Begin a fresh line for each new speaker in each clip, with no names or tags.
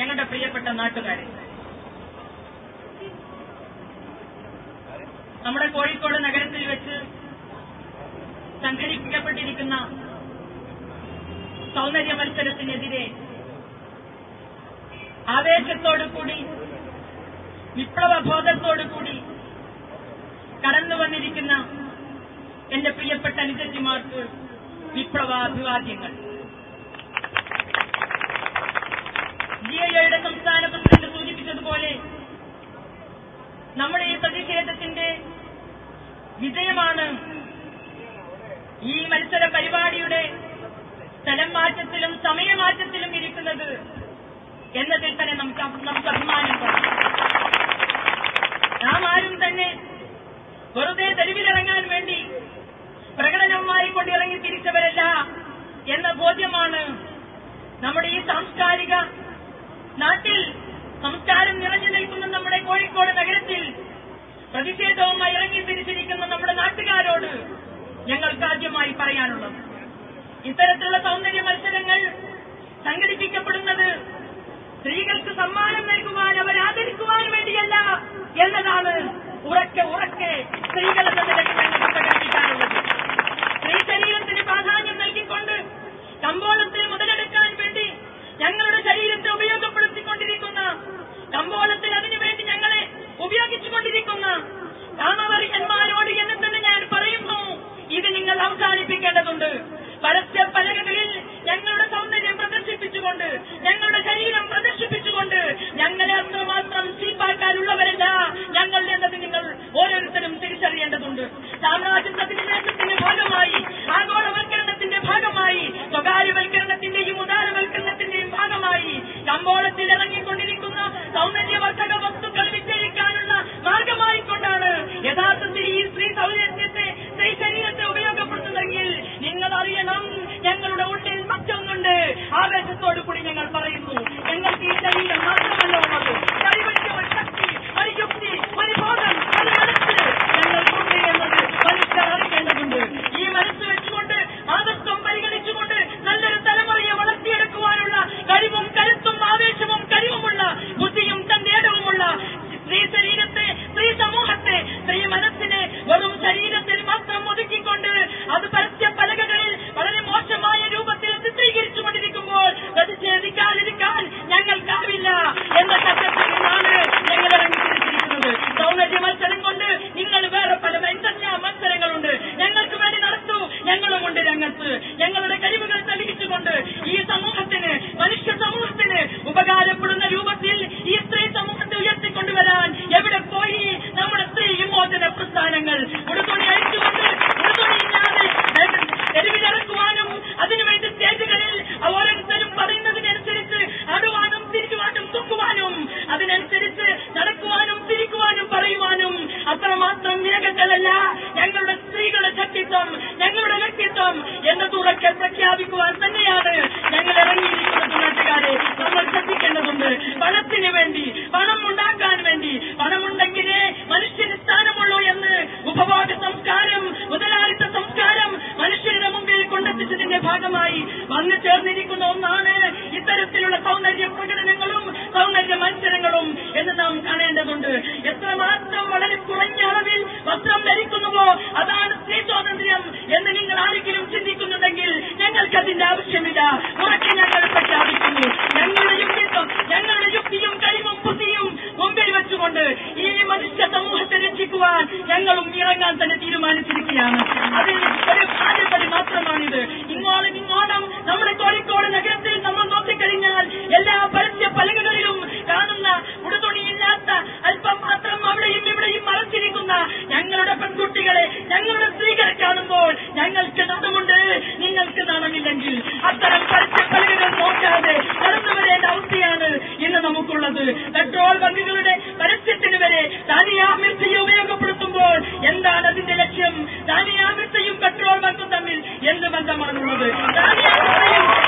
ഞങ്ങളുടെ പ്രിയപ്പെട്ട നാട്ടുകാരെ നമ്മുടെ കോഴിക്കോട് നഗരത്തിൽ വെച്ച് സംഘടിപ്പിക്കപ്പെട്ടിരിക്കുന്ന സൗന്ദര്യ മത്സരത്തിനെതിരെ ആവേശത്തോടുകൂടി വിപ്ലവബോധത്തോടുകൂടി കടന്നു വന്നിരിക്കുന്ന എന്റെ പ്രിയപ്പെട്ട അനുജത്തിമാർക്ക് വിപ്ലവാഭിവാദ്യങ്ങൾ. ജിഐയുടെ സംസ്ഥാന പ്രസിഡന്റ് സൂചിപ്പിച്ചതുപോലെ നമ്മുടെ ഈ പ്രതിഷേധത്തിന്റെ വിജയമാണ് ഈ മത്സര പരിപാടിയുടെ സ്ഥലം മാറ്റത്തിലും സമയമാറ്റത്തിലും ഇരിക്കുന്നത് എന്നതിൽ തന്നെ നമുക്ക് നമുക്ക് അഭിമാനം തോന്നും. നാം ആരും തന്നെ വെറുതെ തെരുവിലിറങ്ങാൻ വേണ്ടി പ്രകടനവുമായി കൊണ്ടിറങ്ങി തിരിച്ചവരല്ല എന്ന ബോധ്യമാണ് നമ്മുടെ ഈ സാംസ്കാരിക നാട്ടിൽ സംസ്കാരം നിറഞ്ഞു നിൽക്കുന്ന നമ്മുടെ കോഴിക്കോട് നഗരത്തിൽ പ്രതിഷേധവുമായി ഇറങ്ങി തിരിച്ചിരിക്കുന്ന നമ്മുടെ നാട്ടുകാരോട് ഞങ്ങൾക്ക് ആദ്യമായി പറയാനുള്ളത്. ഇത്തരത്തിലുള്ള സൗന്ദര്യ മത്സരങ്ങൾ സംഘടിപ്പിക്കപ്പെടുന്നത് സ്ത്രീകൾക്ക് സമ്മാനം നൽകുവാൻ അവരാദരിക്കുവാൻ വേണ്ടിയല്ല എന്നതാണ് ഉറക്കെ ഉറക്കെ സ്ത്രീകൾ നിലയ്ക്ക് ഞങ്ങൾക്ക് പ്രകടിപ്പിക്കാനുള്ളത് സ്ത്രീ ശരീരത്തിന് പ്രാധാന്യം നൽകിക്കൊണ്ട് കമ്പോളത്തിൽ മുതലെടുക്കാൻ വേണ്ടി ഞങ്ങളുടെ ശരീരത്തെ ഉപയോഗപ്പെടുത്തിക്കൊണ്ടിരിക്കുന്ന കമ്പോളത്തിൽ അതിനുവേണ്ടി ഞങ്ങളെ ഉപയോഗിച്ചുകൊണ്ടിരിക്കുന്ന കാമവറിയന്മാരോട് എന്ന് തന്നെ ഞാൻ പറയുന്നു ഇത് നിങ്ങൾ അവസാനിപ്പിക്കേണ്ടതുണ്ട് പരസ്യ പലകകളിൽ ഞങ്ങളുടെ സൗന്ദര്യം പ്രദർശിപ്പിച്ചുകൊണ്ട് ഞങ്ങളുടെ ശരീരം പ്രദർശിപ്പിച്ചുകൊണ്ട് ഞങ്ങളെ അത്രമാത്രം ചീപ്പാക്കാനുള്ളവരല്ല ഞങ്ങൾ എന്നത് നിങ്ങൾ ഓരോരുത്തരും അധിനിവേശത്തിന്റെ ഭാഗമായി ആഗോളവൽക്കരണത്തിന്റെ ഭാഗമായി സ്വകാര്യവൽക്കരണത്തിന്റെയും ഉദാരവൽക്കരണത്തിന്റെയും ഭാഗമായി കമ്പോളത്തിൽ ഇറങ്ങിക്കൊണ്ടിരിക്കുന്ന സൗന്ദര്യവർദ്ധക വസ്തുക്കൾ വിജയിക്കാനുള്ള മാർഗമായിക്കൊണ്ടാണ് യഥാർത്ഥത്തിൽ ഈ സ്ത്രീ സൗന്ദര്യത്തെ സ്ത്രീ ശരീരത്തെ ഉപയോഗപ്പെടുത്തുന്നെങ്കിൽ നിങ്ങൾ അറിയണം ഞങ്ങളുടെ ഉള്ളിൽ മറ്റൊന്നുണ്ട്. ആവേശത്തോടു കൂടി ഞങ്ങൾ പറയുന്നു. അതിനനുസരിച്ച് നടക്കുവാനും തിരിക്കുവാനും പറയുവാനും അത്രമാത്രം വേഗങ്ങളല്ല ഞങ്ങളുടെ സ്ത്രീകളുടെ ശക്തിത്വം ഞങ്ങളുടെ വ്യക്തിത്വം എന്ന ഉറക്കെ പ്രഖ്യാപിക്കുവാൻ തന്നെയാണ് ഞങ്ങൾ ഇറങ്ങിയിരിക്കുന്നത് നാട്ടുകാരെ. നമ്മൾ ശ്രദ്ധിക്കേണ്ടതുണ്ട്. പണത്തിന് വേണ്ടി പണം ഉണ്ടാക്കാൻ വേണ്ടി പണമുണ്ടെങ്കിലേ മനുഷ്യന് സ്ഥാനമുള്ളൂ എന്ന് ഉപഭോഗ സംസ്കാരം മുതലാളിത്ത സംസ്കാരം മനുഷ്യരുടെ മുമ്പിൽ കൊണ്ടെത്തിച്ചതിന്റെ ഭാഗമായി വന്നു ചേർന്നിരിക്കുന്ന ഒന്നാണ് ഇത്തരത്തിലുള്ള സൗന്ദര്യ പ്രകടനങ്ങളും സൗന്ദര്യ മത്സരങ്ങളും എന്ന് നാം കാണേണ്ടതുണ്ട്. എത്രമാത്രം വളരെ കുറഞ്ഞ അളവിൽ വസ്ത്രം ധരിക്കുന്നുവോ അതാണ് സ്ത്രീ സ്വാതന്ത്ര്യം എന്ന് നിങ്ങൾ ആരെങ്കിലും ചിന്തിക്കുന്നുണ്ടെങ്കിൽ ഞങ്ങൾക്ക് അതിന്റെ ആവശ്യമില്ല. ഉറക്കെ ഞങ്ങൾ പ്രഖ്യാപിക്കുന്നു. ഞങ്ങളുടെ യുക്തിത്വം ഞങ്ങളുടെ യുക്തിയും കഴിവും ബുദ്ധിയും മുമ്പിൽ വെച്ചുകൊണ്ട് ഈ മനുഷ്യ സമൂഹത്തെ രക്ഷിക്കുവാൻ ഞങ്ങളും ഇറങ്ങാൻ തന്നെ ഇന്ന് നമുക്കുള്ളത് പെട്രോൾ ബങ്കുകളുടെ പരസ്യത്തിന് വരെ താനിയാമിർച്ചയെ ഉപയോഗപ്പെടുത്തുമ്പോൾ എന്താണ് അതിന്റെ ലക്ഷ്യം താനിയാമിർച്ചയും പെട്രോൾ ബങ്കും തമ്മിൽ എന്ത് ബന്ധമാണുള്ളത് താനിയാമിർച്ചയും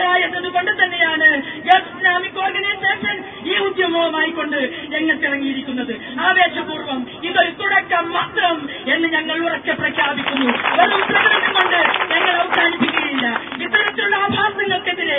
ഒക്കില്ല എന്നതുകൊണ്ട് തന്നെയാണ് ഇസ്ലാമിക് ഓർഗനൈസേഷൻ ഈ ഉദ്യമവുമായി കൊണ്ട് രംഗത്തിറങ്ങിയിരിക്കുന്നത്. ആവേശപൂർവം ഇതൊരു തുടക്കം മാത്രം എന്ന് ഞങ്ങൾ ഉറക്കെ പ്രഖ്യാപിക്കുന്നു. വെറും പ്രകടനം കൊണ്ട് ഞങ്ങൾ അവസാനിപ്പിക്കുകയില്ല. ഇത്തരത്തിലുള്ള ആഭാസങ്ങൾക്കെതിരെ